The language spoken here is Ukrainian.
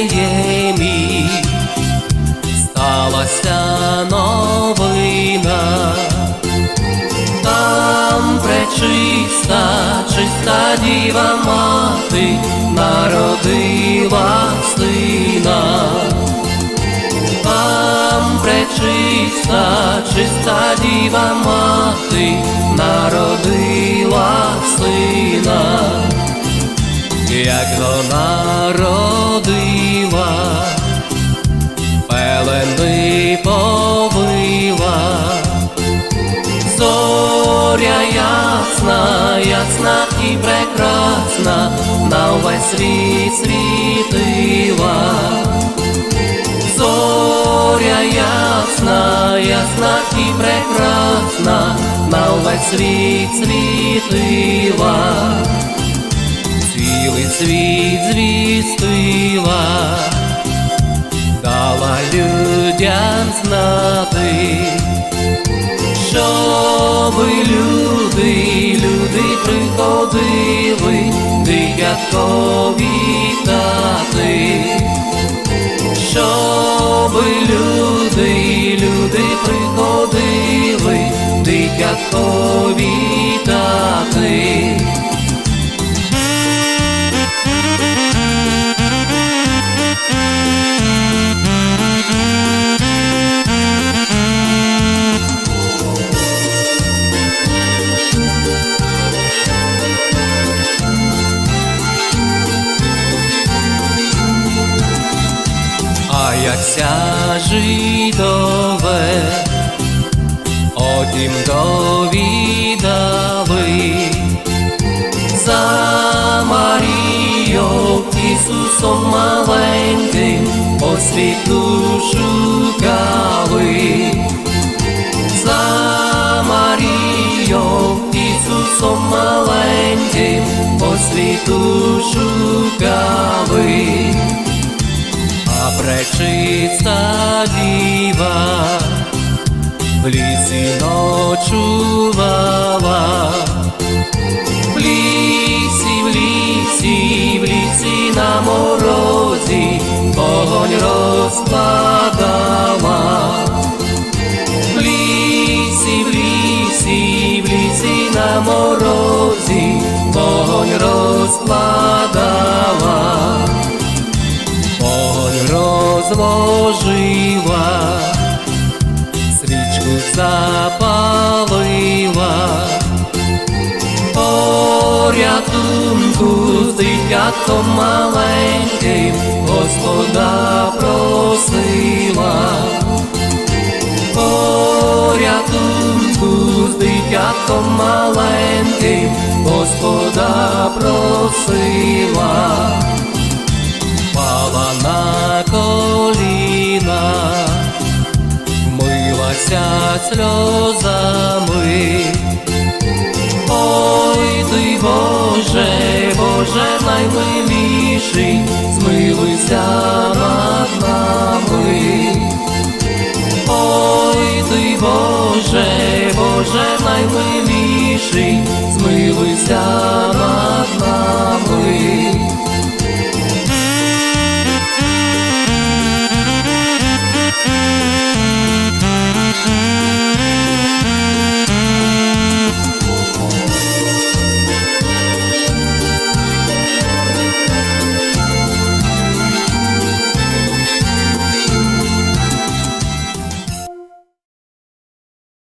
Єремі сталася новина, там пречиста, чиста діва мати народила сина, там пречиста, чиста діва мати народила сина. як до narody і прекрасна, на увесь світ світила. Зоря ясна, ясна і прекрасна, на увесь світ світила, цілий світ звістила, дала людям знати, щоби люди, люди приходили, дитятко тати, щоби люди, люди приходили, дитятко Як жидове, одім довідали за Марію Ісусом маленьким по світу шукали. За Марію Ісусом маленьким по світу шукали. Пречиста діва в лісі ночувала, в лісі, в лісі, в лісі на морозі вогонь розкладала, в лісі, в лісі, в лісі на морозі вогонь розкладала. Розложила, свічку запалила, порятунку з дитятком маленьким Господа просила, порятунку з дитятком маленьким Господа просила сльозами. Ой ти, Боже, Боже наймиліший, змилуйся над нами. Ой ти, Боже, Боже наймиліший, змилуйся